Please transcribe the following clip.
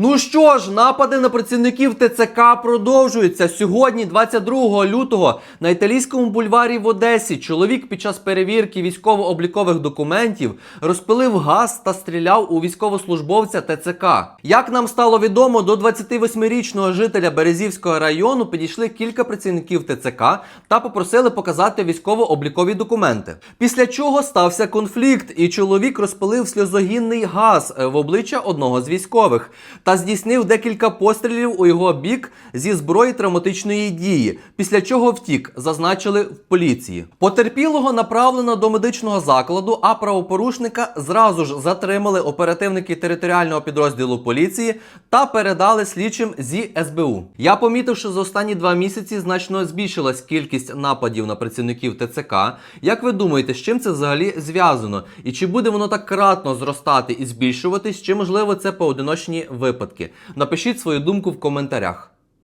Ну що ж, напади на працівників ТЦК продовжуються. Сьогодні, 22 лютого, на італійському бульварі в Одесі чоловік під час перевірки військово-облікових документів розпилив газ та стріляв у військовослужбовця ТЦК. Як нам стало відомо, до 28-річного жителя Березівського району підійшли кілька працівників ТЦК та попросили показати військово-облікові документи. Після чого стався конфлікт, і чоловік розпилив сльозогінний газ е, в обличчя одного з військових та здійснив декілька пострілів у його бік зі зброї травматичної дії, після чого втік, зазначили в поліції. Потерпілого направлено до медичного закладу, а правопорушника зразу ж затримали оперативники територіального підрозділу поліції та передали слідчим зі СБУ. Я помітив, що за останні два місяці значно збільшилась кількість нападів на працівників ТЦК. Як ви думаєте, з чим це взагалі зв'язано? І чи буде воно так кратно зростати і збільшуватись, чи можливо це поодиночні випадки? Напишіть свою думку в коментарях.